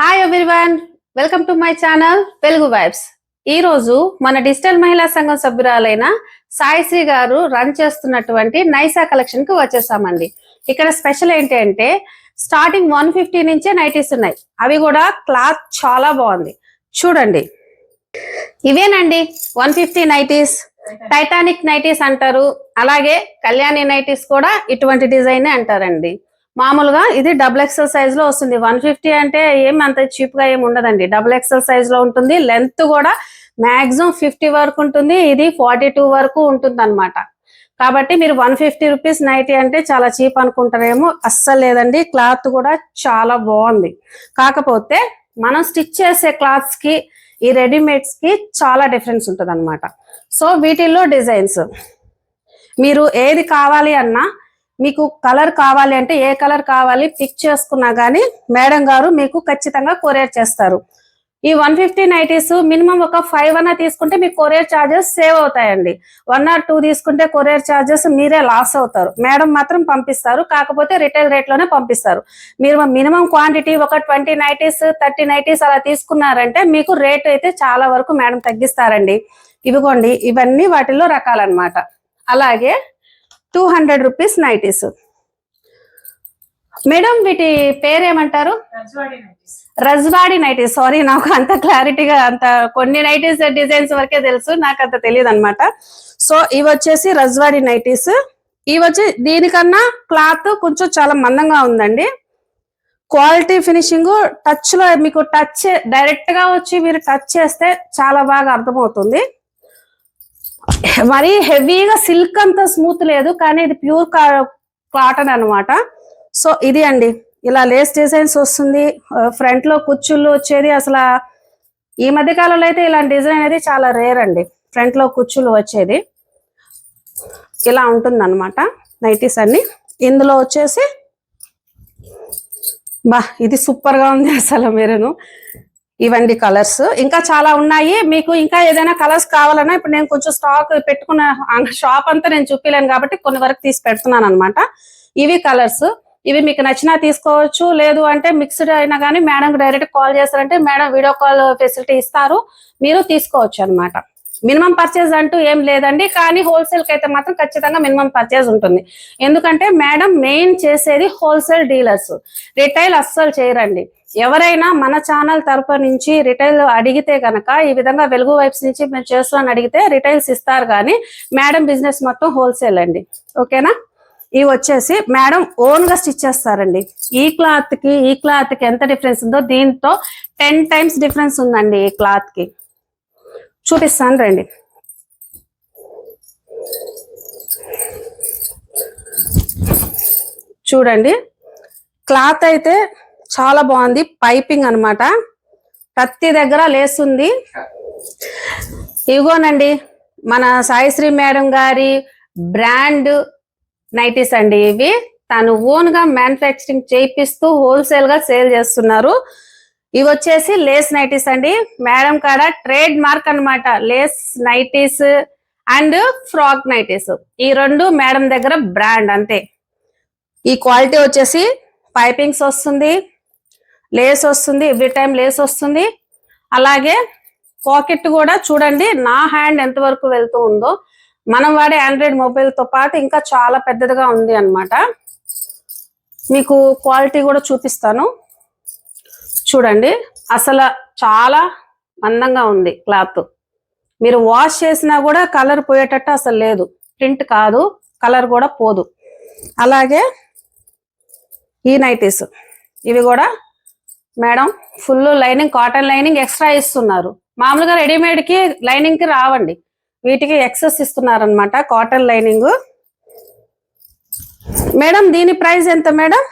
Hi everyone welcome to my channel Telugu vibes ఈ రోజు మన డిజిటల్ మహిళా సంఘం సభ్యురాలైన సాయిశ్రీ గారు రన్ చేస్తున్నటువంటి నైసా కలెక్షన్కి వచ్చేసామండి. ఇక్కడ స్పెషల్ ఏంటి అంటే స్టార్టింగ్ వన్ ఫిఫ్టీ నుంచే నైటీస్ ఉన్నాయి. అవి కూడా క్లాత్ చాలా బాగుంది. చూడండి. ఇవేనండి one fifty nighties Titanic nighties అంటారు. అలాగే కళ్యాణి నైటీస్ కూడా ఇటువంటి డిజైన్ అంటారండి. మామూలుగా ఇది డబుల్ ఎక్సెల్ సైజ్లో వస్తుంది. వన్ ఫిఫ్టీ అంటే ఏం అంత చీప్గా ఏమి ఉండదండి. డబుల్ ఎక్సెల్ సైజ్లో ఉంటుంది. లెంత్ కూడా మాక్సిమం ఫిఫ్టీ వరకు ఉంటుంది. ఇది ఫార్టీ టూ వరకు ఉంటుంది అనమాట కాబట్టి మీరు వన్ ఫిఫ్టీ రూపీస్ నైటీ అంటే చాలా చీప్ అనుకుంటారేమో. అస్సలు లేదండి. క్లాత్ కూడా చాలా బాగుంది. కాకపోతే మనం స్టిచ్ చేసే క్లాత్స్కి ఈ రెడీమేడ్స్కి చాలా డిఫరెన్స్ ఉంటుంది అనమాట సో వీటిల్లో డిజైన్స్ మీరు ఏది కావాలి అన్నా మీకు కలర్ కావాలి అంటే ఏ కలర్ కావాలి పిక్ చేసుకున్నా కానీ మేడం గారు మీకు ఖచ్చితంగా కొరియర్ చేస్తారు. ఈ వన్ ఫిఫ్టీ నైటీస్ మినిమం ఒక ఫైవ్ అన్న తీసుకుంటే మీకు కొరియర్ చార్జెస్ సేవ్ అవుతాయండి. వన్ ఆర్ టూ తీసుకుంటే కొరియర్ చార్జెస్ మీరే లాస్ అవుతారు. మేడం మాత్రం పంపిస్తారు కాకపోతే రిటైల్ రేట్లోనే పంపిస్తారు. మీరు మినిమం క్వాంటిటీ ఒక ట్వంటీ నైటీస్ థర్టీ నైటీస్ అలా తీసుకున్నారంటే మీకు రేట్ అయితే చాలా వరకు మేడం తగ్గిస్తారండి. ఇవిగోండి ఇవన్నీ వాటిల్లో రకాలన్నమాట. అలాగే two hundred rupees nighties. Madam వీటి పేరేమంటారు? రజ్వాడి నైటీస్. సారీ నాకు అంత క్లారిటీగా అంత కొన్ని నైటీస్ డిజైన్స్ వరకే తెలుసు నాకు అంత తెలియదు అనమాట సో ఇవి వచ్చేసి రజ్వాడి నైటీస్. ఇవి వచ్చి దీనికన్నా క్లాత్ కొంచెం చాలా మందంగా ఉందండి. క్వాలిటీ ఫినిషింగ్ టచ్లో మీకు టచ్ డైరెక్ట్గా వచ్చి మీరు టచ్ చేస్తే చాలా బాగా అర్థమవుతుంది. మరి హెవీగా సిల్క్ అంత స్మూత్ లేదు కానీ ఇది ప్యూర్ కాటన్ అనమాట సో ఇది అండి. ఇలా లేస్ డిజైన్స్ వస్తుంది. ఫ్రంట్లో కుచ్చుళ్ళు వచ్చేది అసలు ఈ మధ్య కాలంలో అయితే ఇలాంటి డిజైన్ అనేది చాలా రేర్ అండి. ఫ్రంట్లో కుచ్చులు వచ్చేది. ఇలా ఉంటుంది అనమాట నైటీస్ అన్ని. ఇందులో వచ్చేసి బా ఇది సూపర్గా ఉంది అసలు మీరును. ఇవండి కలర్స్. ఇంకా చాలా ఉన్నాయి. మీకు ఇంకా ఏదైనా కలర్స్ కావాలన్నా ఇప్పుడు నేను కొంచెం స్టాక్ పెట్టుకున్న షాప్ అంతా నేను చూపించలేను కాబట్టి కొన్ని వరకు తీసి పెడుతున్నాను అనమాట ఇవి కలర్స్. ఇవి మీకు నచ్చినా తీసుకోవచ్చు. లేదు అంటే మిక్స్డ్ అయినా కానీ మేడం డైరెక్ట్ కాల్ చేస్తారంటే మేడం వీడియో కాల్ ఫెసిలిటీ ఇస్తారు. మీరు తీసుకోవచ్చు అన్నమాట. మినిమం పర్చేజ్ అంటూ ఏం లేదండి కానీ హోల్సేల్కి అయితే మాత్రం ఖచ్చితంగా మినిమం పర్చేజ్ ఉంటుంది. ఎందుకంటే మేడం మెయిన్ చేసేది హోల్సేల్ డీలర్స్ రిటైల్ అస్సలు చేయరండి. ఎవరైనా మన ఛానల్ తరపు నుంచి రిటైల్ అడిగితే గనక ఈ విధంగా వెలుగు వైప్స్ నుంచి మేము చేస్తామని అడిగితే రిటైల్స్ ఇస్తారు కానీ మేడం బిజినెస్ మొత్తం హోల్సేల్ అండి. ఓకేనా? ఇవి వచ్చేసి మేడం ఓన్గా స్టిచ్ చేస్తారండి. ఈ క్లాత్కి ఈ క్లాత్కి ఎంత డిఫరెన్స్ ఉందో దీంతో టెన్ టైమ్స్ డిఫరెన్స్ ఉందండి ఈ క్లాత్కి. చూపిస్తాను రండి. చూడండి. క్లాత్ అయితే చాలా బాగుంది. పైపింగ్ అన్నమాట. ప్రతి దగ్గర లేస్తుంది. ఇదిగోనండి మన సాయిశ్రీ మేడం గారి బ్రాండ్ నైటీస్ అండి ఇవి. తను ఓన్గా మ్యానుఫ్యాక్చరింగ్ చేయిస్తూ హోల్సేల్గా సేల్ చేస్తున్నారు. ఇవి వచ్చేసి లేస్ నైటీస్ అండి. మేడం కాడ ట్రేడ్ మార్క్ అన్నమాట. Lace nighties and frock nighties ఈ రెండు మేడం దగ్గర బ్రాండ్ అంతే. ఈ క్వాలిటీ వచ్చేసి పైపింగ్స్ వస్తుంది లేస్ వస్తుంది ఎవ్రీ టైం లేస్ వస్తుంది. అలాగే పాకెట్ కూడా చూడండి నా హ్యాండ్ ఎంత వరకు వెళ్తూ ఉందో. మనం వాడే ఆండ్రాయిడ్ మొబైల్తో పాటు ఇంకా చాలా పెద్దదిగా ఉంది అన్నమాట. మీకు క్వాలిటీ కూడా చూపిస్తాను. చూడండి అసలు చాలా అందంగా ఉంది క్లాత్. మీరు వాష్ చేసినా కూడా కలర్ పోయేటట్టు అసలు లేదు. ప్రింట్ కాదు కలర్ కూడా పోదు. అలాగే ఈ నైటీస్ ఇవి కూడా madam full lining cotton lining extra ఇస్తున్నారు. మామూలుగా రెడీమేడ్కి లైనింగ్కి రావండి. వీటికి ఎక్సెస్ ఇస్తున్నారు అనమాట కాటన్ లైనింగ్. మేడం దీని ప్రైస్ ఎంత మేడం?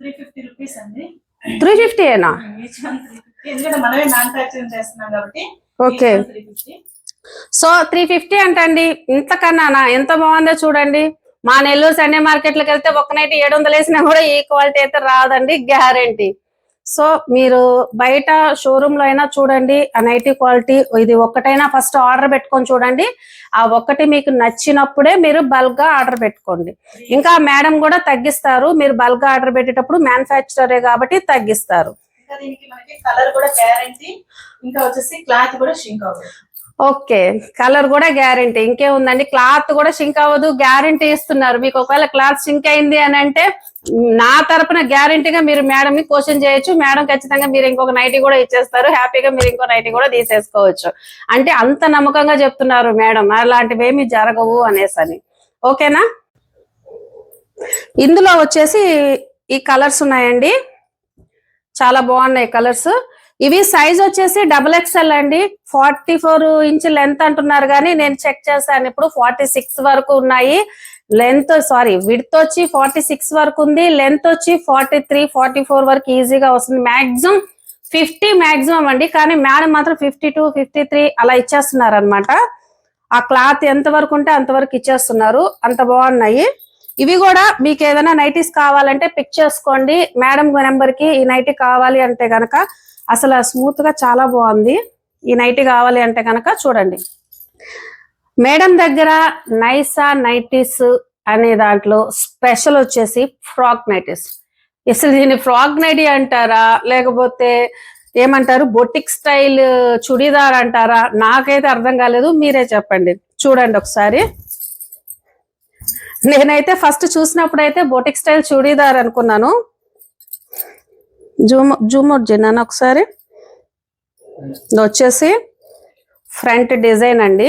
త్రీ ఫిఫ్టీ రూపీస్ అండి. త్రీ ఫిఫ్టీ ఏనా? కాబట్టి ఓకే. సో త్రీ ఫిఫ్టీ అంటండి ఇంతకన్నా ఎంత బాగుందో చూడండి. మా నెల్లూరు సండే మార్కెట్లకు వెళ్తే ఒక నైట్ ఏడు వందలు వేసినా కూడా ఈ క్వాలిటీ అయితే రాదండి గ్యారంటీ. సో మీరు బయట షోరూమ్లో అయినా చూడండి ఆ నైటీ క్వాలిటీ ఇది ఒక్కటైనా ఫస్ట్ ఆర్డర్ పెట్టుకొని చూడండి. ఆ ఒక్కటి మీకు నచ్చినప్పుడే మీరు బల్క్గా ఆర్డర్ పెట్టుకోండి. ఇంకా మేడం కూడా తగ్గిస్తారు. మీరు బల్క్గా ఆర్డర్ పెట్టేటప్పుడు మ్యానుఫ్యాక్చరరే కాబట్టి తగ్గిస్తారు. కలర్ కూడా గ్యారంటీ ఇంకా వచ్చేసి క్లాత్ కూడా షింక్ ఓకే కలర్ కూడా గ్యారంటీ. ఇంకేముందండి? క్లాత్ కూడా షింక్ అవ్వదు గ్యారంటీ ఇస్తున్నారు. మీకు ఒకవేళ క్లాత్ షింక్ అయింది అని అంటే నా తరపున గ్యారంటీగా మీరు మేడం ని క్వశ్చన్ చేయొచ్చు. మేడం ఖచ్చితంగా మీరు ఇంకొక నైటీ కూడా ఇచ్చేస్తారు. హ్యాపీగా మీరు ఇంకో నైటీ కూడా తీసేసుకోవచ్చు. అంటే అంత నమ్మకంగా చెప్తున్నారు మేడం. అలాంటివి ఏమి జరగవు అనేసి అని. ఓకేనా? ఇందులో వచ్చేసి ఈ కలర్స్ ఉన్నాయండి. చాలా బాగున్నాయి కలర్స్. ఇవి సైజ్ వచ్చేసి డబుల్ ఎక్స్ఎల్ అండి. ఫార్టీ ఫోర్ ఇంచ్ లెంత్ అంటున్నారు కానీ నేను చెక్ చేశాను. ఇప్పుడు ఫార్టీ సిక్స్ వరకు ఉన్నాయి. లెంత్ సారీ విడ్త్ వచ్చి ఫార్టీ సిక్స్ వరకు ఉంది. లెంత్ వచ్చి ఫార్టీ త్రీ ఫార్టీ ఫోర్ వరకు ఈజీగా వస్తుంది. మాక్సిమం ఫిఫ్టీ మాక్సిమం అండి. కానీ మేడం మాత్రం ఫిఫ్టీ టూ ఫిఫ్టీ త్రీ అలా ఇచ్చేస్తున్నారు అనమాట ఆ క్లాత్ ఎంత వరకు ఉంటే అంతవరకు ఇచ్చేస్తున్నారు. అంత బాగున్నాయి. ఇవి కూడా మీకు ఏదైనా నైటీస్ కావాలంటే పిక్ చేసుకోండి. మేడం నెంబర్కి ఈ నైటీ కావాలి అంటే గనక అసలు స్మూత్గా చాలా బాగుంది. ఈ నైటీ కావాలి అంటే కనుక చూడండి. మేడం దగ్గర నైసా నైటీస్ అనే దాంట్లో స్పెషల్ వచ్చేసి ఫ్రాక్ నైటీస్. అసలు దీన్ని ఫ్రాక్ నైటీ అంటారా? లేకపోతే ఏమంటారు? బొటిక్ స్టైల్ చుడీదార్ అంటారా? నాకైతే అర్థం కాలేదు. మీరే చెప్పండి. చూడండి ఒకసారి. నేనైతే ఫస్ట్ చూసినప్పుడు అయితే బొటిక్ స్టైల్ చుడీదార్ అనుకున్నాను. జూమ్ జూమ్ అవుట్ చేయను ఒకసారి. వచ్చేసి ఫ్రంట్ డిజైన్ అండి.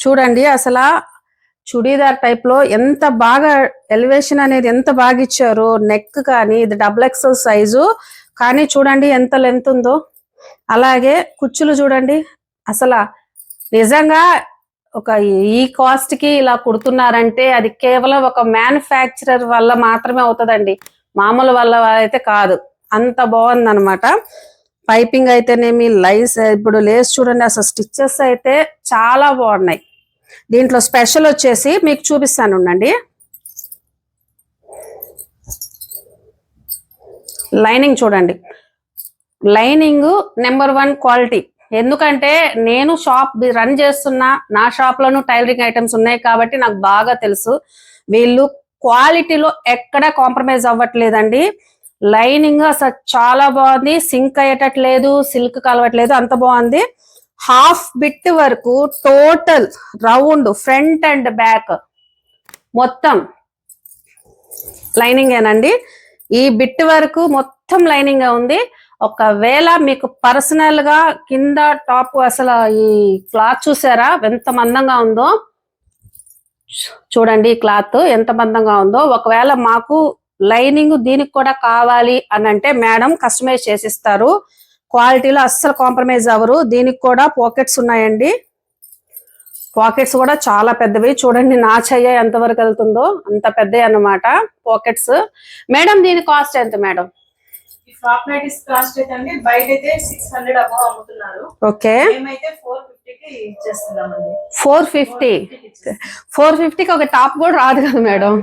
చూడండి అసలు చుడీదార్ టైప్లో ఎంత బాగా ఎలివేషన్ అనేది ఎంత బాగా ఇచ్చారో నెక్ కానీ ఇది డబుల్ ఎక్సెల్ సైజు కానీ చూడండి ఎంత లెంత్ ఉందో. అలాగే కుచ్చులు చూడండి. అసలు నిజంగా ఒక ఈ కాస్ట్కి ఇలా కుడుతున్నారంటే అది కేవలం ఒక మ్యానుఫ్యాక్చరర్ వల్ల మాత్రమే అవుతుందండి. మామూలు వల్ల అయితే కాదు. అంత బాగుంది అనమాట పైపింగ్ అయితేనేమి లైస్ ఇప్పుడు లేస్ చూడండి అసలు స్టిచ్చెస్ అయితే చాలా బాగున్నాయి. దీంట్లో స్పెషల్ వచ్చేసి మీకు చూపిస్తాను ఉండండి. లైనింగ్ చూడండి. Lining number one quality. ఎందుకంటే నేను షాప్ రన్ చేస్తున్నా నా షాప్లోనూ టైలరింగ్ ఐటమ్స్ ఉన్నాయి కాబట్టి నాకు బాగా తెలుసు. వీళ్ళు క్వాలిటీలో ఎక్కడ కాంప్రమైజ్ అవ్వట్లేదండి. లైనింగ్ అసలు చాలా బాగుంది. సింక్ అయ్యేటట్లేదు సిల్క్ కలవట్లేదు అంత బాగుంది. హాఫ్ బిట్ వరకు total round front and back మొత్తం లైనింగ్ ఏనండి. ఈ బిట్ వరకు మొత్తం లైనింగ్ ఉంది. ఒకవేళ మీకు పర్సనల్గా కింద టాప్ అసలు ఈ క్లాత్ చూసారా? ఎంత మందంగా ఉందో. చూడండి ఈ క్లాత్ ఎంత మందంగా ఉందో. ఒకవేళ మాకు లైనింగ్ దీనికి కూడా కావాలి అని అంటే మేడం కస్టమైజ్ చేసిస్తారు. క్వాలిటీలో అస్సలు కాంప్రమైజ్ అవ్వరు. దీనికి కూడా పాకెట్స్ ఉన్నాయండి. పాకెట్స్ కూడా చాలా పెద్దవి. చూడండి నా చెయ్య ఎంత వరకు వెళ్తుందో అంత పెద్దవి అన్నమాట పాకెట్స్. మేడం దీని కాస్ట్ ఎంత మేడం? ఓకే. ఫోర్ ఫిఫ్టీ 450 కి ఇచ్చేస్తున్నాం. ఫోర్ ఫిఫ్టీకి ఒక టాప్ కూడా రాదు కదా మేడం.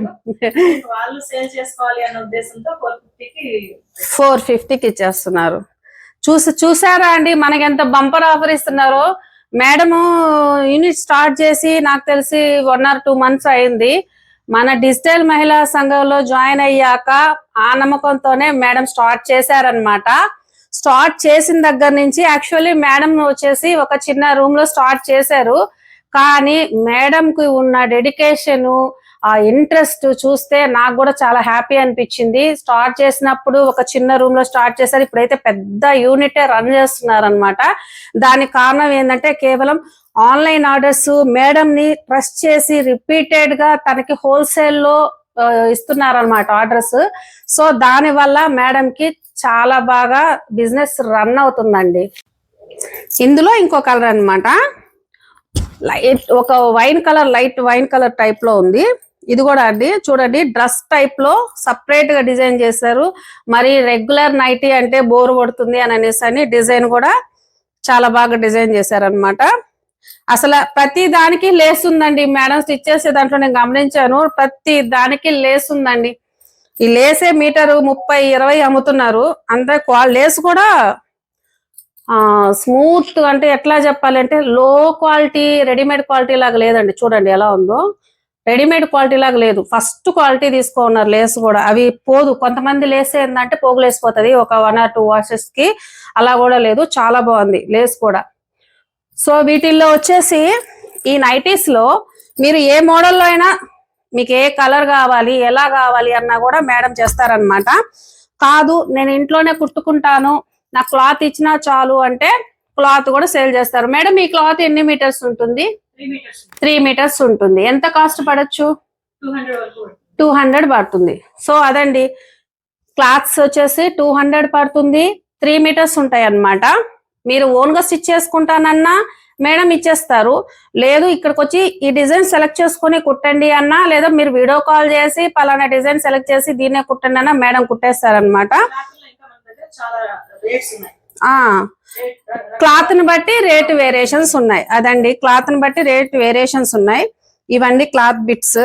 వాళ్ళు సేల్ చేసుకోవాలి అనే ఉద్దేశంతో ఫోర్ ఫిఫ్టీకి ఫోర్ ఫిఫ్టీకి ఇచ్చేస్తున్నారు. చూసి చూసారా అండి మనకి ఎంత బంపర్ ఆఫర్ ఇస్తున్నారో? మేడం యూనిట్ స్టార్ట్ చేసి నాకు తెలిసి వన్ ఆర్ టూ మంత్స్ అయింది. మన డిజిటల్ మహిళా సంఘంలో జాయిన్ అయ్యాక ఆ నమ్మకంతోనే మేడం స్టార్ట్ చేశారనమాట స్టార్ట్ చేసిన దగ్గర నుంచి యాక్చువల్లీ మేడం వచ్చేసి ఒక చిన్న రూమ్లో స్టార్ట్ చేశారు. కానీ మేడం కి ఉన్న డెడికేషన్ ఆ ఇంట్రెస్ట్ చూస్తే నాకు కూడా చాలా హ్యాపీ అనిపించింది. స్టార్ట్ చేసినప్పుడు ఒక చిన్న రూమ్లో స్టార్ట్ చేశారు. ఇప్పుడైతే పెద్ద యూనిట్ రన్ చేస్తున్నారు అనమాట దానికి కారణం ఏంటంటే కేవలం ఆన్లైన్ ఆర్డర్స్ మేడం ని ట్రస్ట్ చేసి రిపీటెడ్గా తనకి హోల్సేల్లో ఇస్తున్నారనమాట ఆర్డర్స్. సో దాని వల్ల మేడం కి చాలా బాగా బిజినెస్ రన్ అవుతుందండి. ఇందులో ఇంకో కలర్ అన్నమాట. లైట్ ఒక wine colour light wine colour టైప్లో ఉంది. ఇది కూడా అండి. చూడండి డ్రెస్ టైప్లో సపరేట్గా డిజైన్ చేశారు. మరి రెగ్యులర్ నైటీ అంటే బోర్ పడుతుంది అని అనేసి అని డిజైన్ కూడా చాలా బాగా డిజైన్ చేశారనమాట అసలు ప్రతి దానికి లేస్ ఉందండి. మేడం స్టిచ్ చేసే దాంట్లో నేను గమనించాను. ప్రతి దానికి లేస్ ఉందండి. ఈ లేసే మీటర్ ముప్పై ఇరవై అమ్ముతున్నారు. అంటే లేస్ కూడా ఆ స్మూత్ అంటే ఎట్లా చెప్పాలంటే లో క్వాలిటీ రెడీమేడ్ క్వాలిటీ లాగా లేదండి. చూడండి ఎలా ఉందో. రెడీమేడ్ క్వాలిటీ లాగా లేదు. ఫస్ట్ క్వాలిటీ తీసుకున్నారు లేస్ కూడా. అవి పోదు. కొంతమంది లేస్ ఏంటంటే పోగులేసిపోతుంది. ఒక వన్ ఆర్ టూ వాషెస్కి అలా కూడా లేదు. చాలా బాగుంది లేస్ కూడా. సో వీటిల్లో వచ్చేసి ఈ నైటీస్లో మీరు ఏ మోడల్లో అయినా మీకు ఏ కలర్ కావాలి ఎలా కావాలి అన్నా కూడా మేడం చేస్తారనమాట కాదు నేను ఇంట్లోనే కుట్టుకుంటాను నా క్లాత్ ఇచ్చినా చాలు అంటే క్లాత్ కూడా సేల్ చేస్తారు. మేడం ఈ క్లాత్ ఎన్ని మీటర్స్ ఉంటుంది? త్రీ మీటర్స్ ఉంటుంది. ఎంత కాస్ట్ పడచ్చు? టూ హండ్రెడ్ వరకు పడుతుంది. టూ హండ్రెడ్ పడుతుంది. సో అదండి. క్లాత్స్ వచ్చేసి టూ హండ్రెడ్ పడుతుంది. త్రీ మీటర్స్ ఉంటాయి అన్నమాట మీరు ఓన్గా స్టిచ్ చేసుకుంటానన్నా మేడం ఇచ్చేస్తారు. లేదు ఇక్కడికి వచ్చి ఈ డిజైన్ సెలెక్ట్ చేసుకొని కుట్టండి అన్నా లేదా మీరు వీడియో కాల్ చేసి పలానా డిజైన్ సెలెక్ట్ చేసి దీన్నే కుట్టండి అన్నా మేడం కుట్టేస్తారనమాట క్లాత్లో క్లాత్ని బట్టి రేట్ వేరియేషన్స్ ఉన్నాయి. అదండి క్లాత్ని బట్టి రేట్ వేరియేషన్స్ ఉన్నాయి. ఇవన్నీ క్లాత్ బిట్స్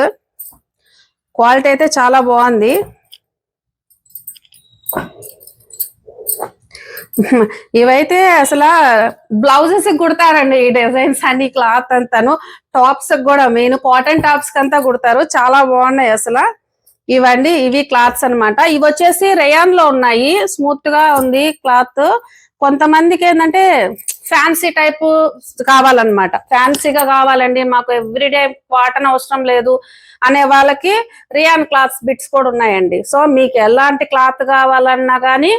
క్వాలిటీ అయితే చాలా బాగుంది. ఇవైతే అసలు బ్లౌజెస్ కుడతారండి ఈ డిజైన్స్ అన్ని క్లాత్ అంతాను. టాప్స్ కూడా మెయిన్ కాటన్ టాప్స్ అంతా కుడతారు. చాలా బాగున్నాయి అసలు. ఇవండి ఇవి క్లాత్స్ అన్నమాట. ఇవి వచ్చేసి రేయాన్లో ఉన్నాయి. స్మూత్గా ఉంది క్లాత్. కొంతమందికి ఏంటంటే ఫ్యాన్సీ టైప్ కావాలన్నమాట. ఫ్యాన్సీగా కావాలండి మాకు ఎవ్రీడే కాటన్ అవసరం లేదు అనే వాళ్ళకి రియాన్ క్లాత్స్ బిట్స్ కూడా ఉన్నాయండి. సో మీకు ఎలాంటి క్లాత్ కావాలన్నా కానీ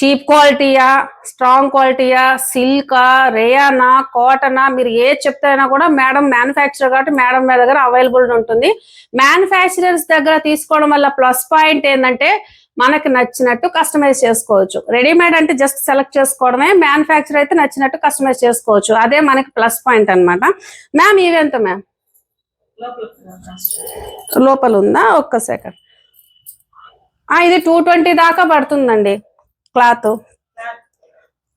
చీప్ క్వాలిటీయా స్ట్రాంగ్ క్వాలిటీయా సిల్కా రేయానా కాటనా మీరు ఏ చెప్తేనా కూడా మేడం మ్యానుఫ్యాక్చర్ కాబట్టి మేడం మీ దగ్గర అవైలబుల్ ఉంటుంది. మ్యానుఫ్యాక్చరర్స్ దగ్గర తీసుకోవడం వల్ల ప్లస్ పాయింట్ ఏంటంటే మనకి నచ్చినట్టు కస్టమైజ్ చేసుకోవచ్చు. రెడీమేడ్ అంటే జస్ట్ సెలెక్ట్ చేసుకోవడమే మ్యానుఫ్యాక్చర్ అయితే నచ్చినట్టు కస్టమైజ్ చేసుకోవచ్చు. అదే మనకి ప్లస్ పాయింట్ అన్నమాట. మ్యామ్ ఇవెంత మ్యామ్ లోపల లోపల ఉందా? ఒక్క సెకండ్ ఇది టూ ట్వంటీ దాకా పడుతుందండి. క్లాత్.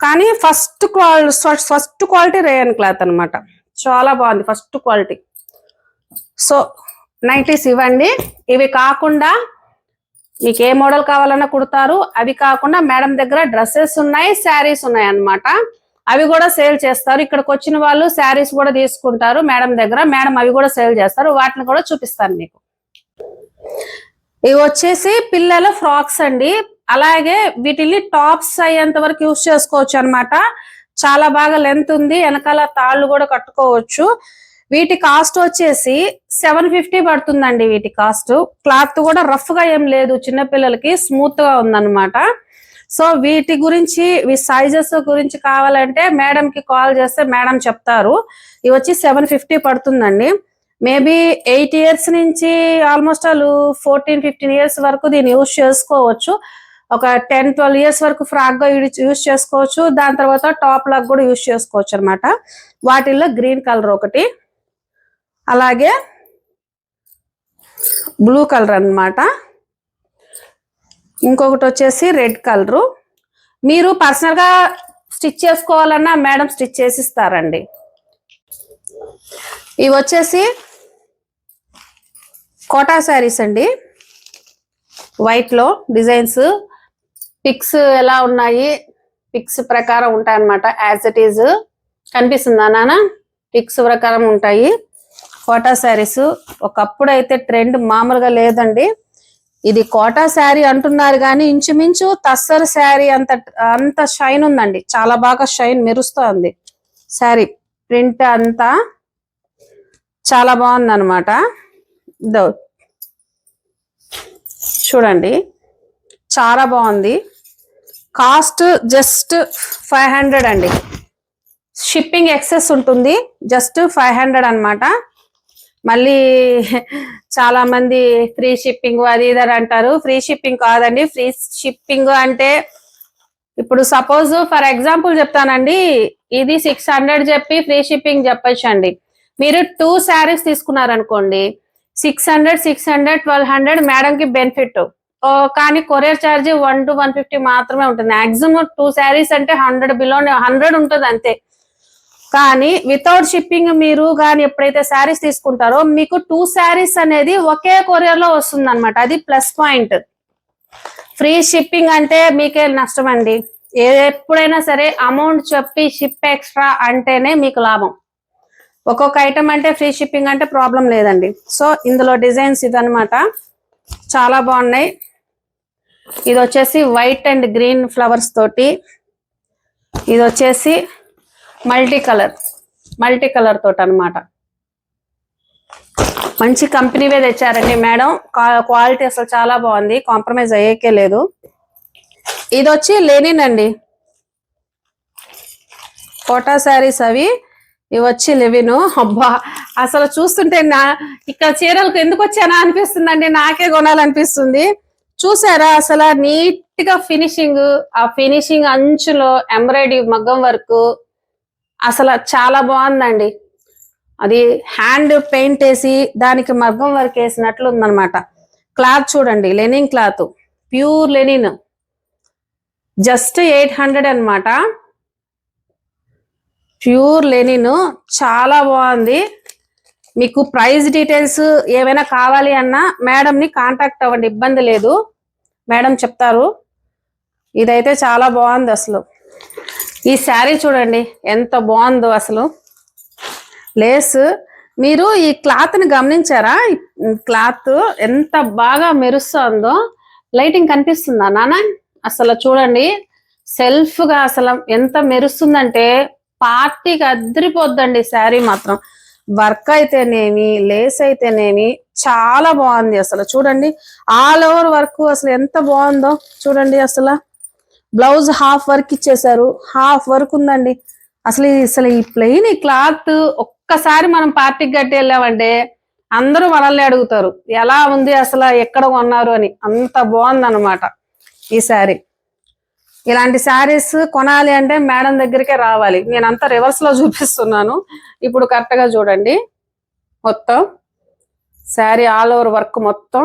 కానీ first quality first quality rayon cloth అన్నమాట. చాలా బాగుంది ఫస్ట్ క్వాలిటీ. సో నైటీస్ ఇవ్వండి. ఇవి కాకుండా మీకు ఏ మోడల్ కావాలన్నా కుడతారు. అవి కాకుండా మేడం దగ్గర డ్రెస్సెస్ ఉన్నాయి శారీస్ ఉన్నాయి అన్నమాట. అవి కూడా సేల్ చేస్తారు. ఇక్కడికి వచ్చిన వాళ్ళు శారీస్ కూడా తీసుకుంటారు మేడం దగ్గర. మేడం అవి కూడా సేల్ చేస్తారు. వాటిని కూడా చూపిస్తాను మీకు. ఇవి వచ్చేసి పిల్లల ఫ్రాక్స్ అండి. అలాగే వీటిని టాప్స్ అయ్యేంత వరకు యూస్ చేసుకోవచ్చు అన్నమాట. చాలా బాగా లెంత్ ఉంది వెనకాల తాళ్ళు కూడా కట్టుకోవచ్చు. వీటి కాస్ట్ వచ్చేసి సెవెన్ ఫిఫ్టీ పడుతుందండి వీటి కాస్ట్. క్లాత్ కూడా రఫ్గా ఏం లేదు చిన్నపిల్లలకి స్మూత్గా ఉందన్నమాట. సో వీటి గురించి ఈ సైజెస్ గురించి కావాలంటే మేడం కి కాల్ చేస్తే మేడం చెప్తారు. ఇవి వచ్చి సెవెన్ ఫిఫ్టీ పడుతుందండి. మేబీ ఎయిట్ ఇయర్స్ నుంచి ఆల్మోస్ట్ వాళ్ళు ఫోర్టీన్ ఫిఫ్టీన్ ఇయర్స్ వరకు దీన్ని యూజ్ చేసుకోవచ్చు. ఒక టెన్ ట్వెల్వ్ ఇయర్స్ వరకు ఫ్రాక్గా యూజ్ చేసుకోవచ్చు. దాని తర్వాత టాప్ లాగా కూడా యూజ్ చేసుకోవచ్చు అనమాట వాటిల్లో గ్రీన్ కలర్ ఒకటి. అలాగే బ్లూ కలర్ అనమాట ఇంకొకటి వచ్చేసి రెడ్ కలరు. మీరు పర్సనల్గా స్టిచ్ చేసుకోవాలన్నా మేడం స్టిచ్ చేసి ఇస్తారండి. ఇవి వచ్చేసి కోటా శారీస్ అండి. వైట్లో డిజైన్స్ పిక్స్ ఎలా ఉన్నాయి? పిక్స్ ప్రకారం ఉంటాయి అన్నమాట యాజ్ ఇట్ ఈజ్ కనిపిస్తుందా నాన్న పిక్స్ ప్రకారం ఉంటాయి. కోటా శారీస్. ఒకప్పుడు అయితే ట్రెండ్ మామూలుగా లేదండి. ఇది కోటా శారీ అంటున్నారు కానీ ఇంచుమించు తస్సర్ శారీ అంత అంత షైన్ ఉందండి. చాలా బాగా షైన్ మెరుస్తోంది. శారీ ప్రింట్ అంతా చాలా బాగుంది అనమాట చూడండి. చాలా బాగుంది. కాస్ట్ జస్ట్ ఫైవ్ హండ్రెడ్ అండి. షిప్పింగ్ ఎక్సెస్ ఉంటుంది. జస్ట్ ఫైవ్ హండ్రెడ్ అన్నమాట. మళ్ళీ చాలా మంది ఫ్రీ షిప్పింగ్ అది ఇది అని అంటారు. ఫ్రీ షిప్పింగ్ కాదండి. ఫ్రీ షిప్పింగ్ అంటే ఇప్పుడు సపోజ్ ఫర్ ఎగ్జాంపుల్ చెప్తానండి. ఇది సిక్స్ హండ్రెడ్ చెప్పి ఫ్రీ షిప్పింగ్ చెప్పొచ్చు అండి మీరు two saris తీసుకున్నారనుకోండి. Six hundred six hundred twelve hundred madam కి బెనిఫిట్. కానీ courier charge one to one fifty మాత్రమే ఉంటుంది. మాక్సిమం టూ శారీస్ అంటే హండ్రెడ్ బిలో హండ్రెడ్ ఉంటుంది అంతే. కానీ వితౌట్ షిప్పింగ్ మీరు కానీ ఎప్పుడైతే శారీస్ తీసుకుంటారో మీకు టూ శారీస్ అనేది ఒకే కొరియర్లో వస్తుంది అనమాట అది ప్లస్ పాయింట్. ఫ్రీ షిప్పింగ్ అంటే మీకే నష్టం అండి. ఏ- ఎప్పుడైనా సరే అమౌంట్ చెప్పి షిప్ ఎక్స్ట్రా అంటేనే మీకు లాభం. ఒక్కొక్క ఐటమ్ అంటే ఫ్రీ షిప్పింగ్ అంటే ప్రాబ్లం లేదండి. సో ఇందులో డిజైన్స్ ఇదనమాట చాలా బాగున్నాయి. ఇది వచ్చేసి వైట్ అండ్ గ్రీన్ ఫ్లవర్స్ తోటి ఇది వచ్చేసి మల్టీ కలర్ మల్టీ కలర్ తోటి అనమాట మంచి కంపెనీవే తెచ్చారండి మేడం. క్వాలిటీ అసలు చాలా బాగుంది. కాంప్రమైజ్ అయ్యేకే లేదు. ఇది వచ్చి లెనిన్ అండి. కోటా శారీస్ అవి. ఇవి వచ్చి లెవిన్. అబ్బా! అసలు చూస్తుంటే నా ఇక్కడ చీరలకు ఎందుకు వచ్చానా అనిపిస్తుందండి. నాకే కొనాలనిపిస్తుంది. చూసారా? అసలు నీట్గా ఫినిషింగ్ ఆ ఫినిషింగ్ అంచులో ఎంబ్రాయిడరీ మగ్గం వర్క్ అసలు చాలా బాగుందండి. అది హ్యాండ్ పెయింట్ వేసి దానికి మగ్గం వర్క్ వేసినట్లు ఉందన్నమాట. క్లాత్ చూడండి linen cloth pure linen. Just eight hundred అనమాట ప్యూర్ లెనిన్ చాలా బాగుంది. మీకు ప్రైస్ డీటెయిల్స్ ఏమైనా కావాలి అన్నా మేడం ని కాంటాక్ట్ అవ్వండి ఇబ్బంది లేదు. మేడం చెప్తారు. ఇదైతే చాలా బాగుంది అసలు. ఈ శారీ చూడండి ఎంత బాగుందో అసలు. లేస్ మీరు ఈ క్లాత్ని గమనించారా? క్లాత్ ఎంత బాగా మెరుస్తుందో. లైటింగ్ కనిపిస్తుందా నాన్న అసలు చూడండి సెల్ఫ్గా అసలు ఎంత మెరుస్తుందంటే పార్టీకి అద్దరిపోద్దండి శారీ మాత్రం. వర్క్ అయితేనేమి లేస్ అయితేనేమి చాలా బాగుంది అసలు. చూడండి ఆల్ ఓవర్ వర్క్ అసలు ఎంత బాగుందో చూడండి అసలు. బ్లౌజ్ హాఫ్ వర్క్ ఇచ్చేసారు హాఫ్ వర్క్ ఉందండి. అసలు అసలు ఈ ప్లెయిన్ ఈ క్లాత్ ఒక్కసారి మనం పార్టీకి కట్టి వెళ్ళామంటే అందరూ మనల్ని అడుగుతారు. ఎలా ఉంది అసలు? ఎక్కడ కొన్నారు అని. అంత బాగుందన్నమాట ఈ శారీ ఇలాంటి శారీస్ కొనాలి అంటే మేడం దగ్గరికే రావాలి. నేను అంతా రివర్స్లో చూపిస్తున్నాను. ఇప్పుడు కరెక్ట్గా చూడండి. మొత్తం శారీ ఆల్ ఓవర్ వర్క్ మొత్తం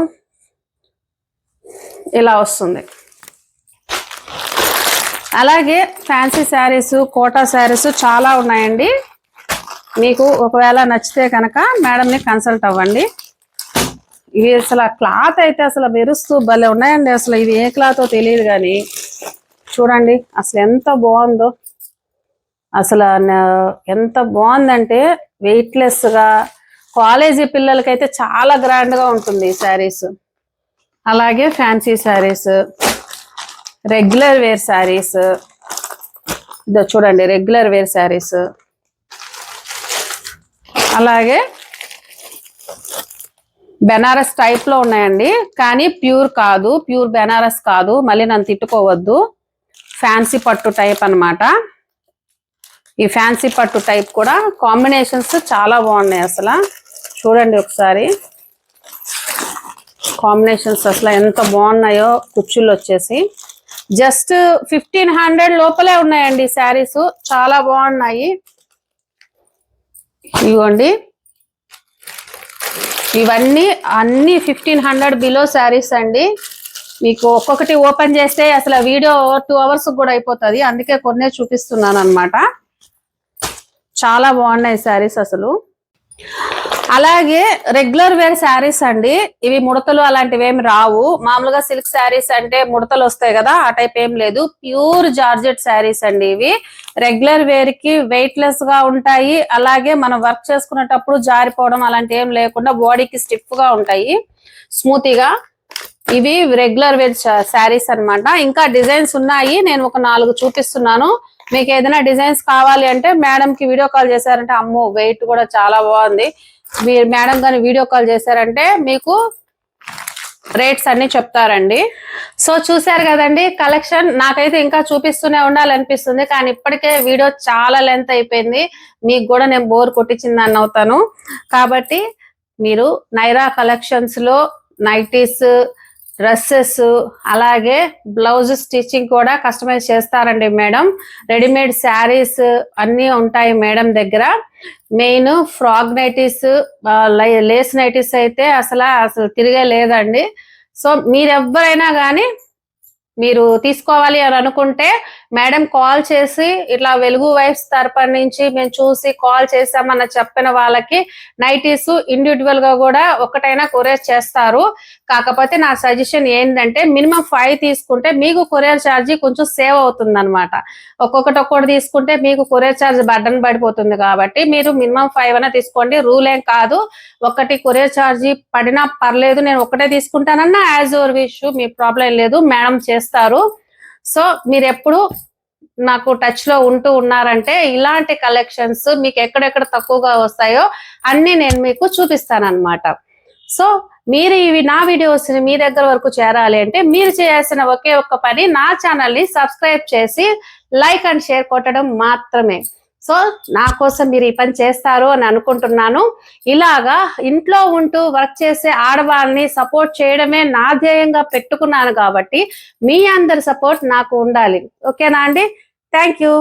ఇలా వస్తుంది. అలాగే ఫ్యాన్సీ శారీస్ కోటా శారీస్ చాలా ఉన్నాయండి. మీకు ఒకవేళ నచ్చితే కనుక మేడంని కన్సల్ట్ అవ్వండి. ఇవి అసలు క్లాత్ అయితే అసలు మెరుస్తూ భలే ఉన్నాయండి. అసలు ఇది ఏ క్లాతో తెలియదు కానీ చూడండి అసలు ఎంత బాగుందో. అసలు ఎంత బాగుందంటే వెయిట్లెస్గా కాలేజీ పిల్లలకైతే చాలా గ్రాండ్గా ఉంటుంది ఈ శారీస్ అలాగే fancy saris regular wear saris ఇదో చూడండి రెగ్యులర్ వేర్ శారీస్ అలాగే బెనారస్ టైప్లో ఉన్నాయండి కానీ ప్యూర్ కాదు ప్యూర్ బెనారస్ కాదు మళ్ళీ నన్ను తిట్టుకోవద్దు. ఫ్యాన్సీ పట్టు టైప్ అన్నమాట. ఈ ఫ్యాన్సీ పట్టు టైప్ కూడా కాంబినేషన్స్ చాలా బాగున్నాయి అసలు. చూడండి ఒకసారి. కాంబినేషన్స్ అసలు ఎంత బాగున్నాయో కుచ్చులు వచ్చేసి. జస్ట్ ఫిఫ్టీన్ హండ్రెడ్ లోపలే ఉన్నాయండి శారీస్. చాలా బాగున్నాయి. ఇవ్వండి ఇవన్నీ అన్ని ఫిఫ్టీన్ హండ్రెడ్ బిలో శారీస్ అండి. మీకు ఒక్కొక్కటి ఓపెన్ చేస్తే అసలు వీడియో టూ అవర్స్ కూడా అయిపోతుంది. అందుకే కొన్నే చూపిస్తున్నాను అనమాట చాలా బాగున్నాయి శారీస్ అసలు. అలాగే రెగ్యులర్ వేర్ శారీస్ అండి. ఇవి ముడతలు అలాంటివి ఏమి రావు. మామూలుగా సిల్క్ శారీస్ అంటే ముడతలు వస్తాయి కదా ఆ టైప్ ఏం లేదు. ప్యూర్ జార్జెట్ శారీస్ అండి ఇవి. రెగ్యులర్ వేర్కి వెయిట్ లెస్గా ఉంటాయి. అలాగే మనం వర్క్ చేసుకునేటప్పుడు జారిపోవడం అలాంటి ఏం లేకుండా బాడీకి స్టిఫ్గా ఉంటాయి. స్మూతీగా. ఇవి రెగ్యులర్ వేర్ శారీస్ అన్నమాట. ఇంకా డిజైన్స్ ఉన్నాయి. నేను ఒక నాలుగు చూపిస్తున్నాను. మీకు ఏదైనా డిజైన్స్ కావాలి అంటే మేడం కి వీడియో కాల్ చేశారంటే అమ్మో వెయిట్ కూడా చాలా బాగుంది. మీరు మేడం కానీ వీడియో కాల్ చేశారంటే మీకు రేట్స్ అన్ని చెప్తారండి. సో చూసారు కదండి కలెక్షన్ నాకైతే ఇంకా చూపిస్తూనే ఉండాలనిపిస్తుంది. కానీ ఇప్పటికే వీడియో చాలా లెంత్ అయిపోయింది. మీకు కూడా నేను బోర్ కొట్టించిందని అవుతాను. కాబట్టి మీరు నైరా కలెక్షన్స్లో నైటీస్ డ్రెస్సెస్ అలాగే బ్లౌజ్ స్టిచ్చింగ్ కూడా కస్టమైజ్ చేస్తారండి మేడం. రెడీమేడ్ శారీస్ అన్నీ ఉంటాయి మేడం దగ్గర. Main frock nighties lace nighties అయితే అసలు అసలు తిరిగే లేదండి. సో మీరెవ్వరైనా కానీ మీరు తీసుకోవాలి అని అనుకుంటే మేడం కాల్ చేసి ఇట్లా వెలుగు వైఫ్స్ తరపున నుంచి మేము చూసి కాల్ చేసామన్న చెప్పిన వాళ్ళకి నైటీస్ ఇండివిజువల్గా కూడా ఒకటైనా కొరియర్ చేస్తారు. కాకపోతే నా సజెషన్ ఏంటంటే మినిమం ఫైవ్ తీసుకుంటే మీకు కొరియర్ ఛార్జీ కొంచెం సేవ్ అవుతుంది అనమాట ఒక్కొక్కటి ఒక్కటి తీసుకుంటే మీకు కొరియర్ ఛార్జ్ బడ్డన్ పడిపోతుంది కాబట్టి మీరు మినిమం ఫైవ్ అయినా తీసుకోండి. రూల్ ఏం కాదు. ఒకటి కొరియర్ ఛార్జీ పడినా పర్లేదు నేను ఒకటే తీసుకుంటానన్నా యాజ్ ఓవర్ విష్ మీ ప్రాబ్లం లేదు. మేడం చేస్తారు. సో మీరు ఎప్పుడు నాకు టచ్లో ఉంటూ ఉన్నారంటే ఇలాంటి కలెక్షన్స్ మీకు ఎక్కడెక్కడ తక్కువగా వస్తాయో అన్ని నేను మీకు చూపిస్తానన్నమాట. సో మీరు ఇవి నా వీడియోస్ని మీ దగ్గర వరకు చేరాలి అంటే మీరు చేయాల్సిన ఒకే ఒక్క పని నా ఛానల్ని సబ్స్క్రైబ్ చేసి లైక్ అండ్ షేర్ కొట్టడం మాత్రమే. సో నా కోసం మీరు ఈ పని చేస్తారు అని అనుకుంటున్నాను. ఇలాగా ఇంట్లో ఉంటూ వర్క్ చేసే ఆడవాళ్ళని సపోర్ట్ చేయడమే నా ధ్యేయంగా పెట్టుకున్నాను కాబట్టి మీ అందరి సపోర్ట్ నాకు ఉండాలి. ఓకేనా అండి? Thank you.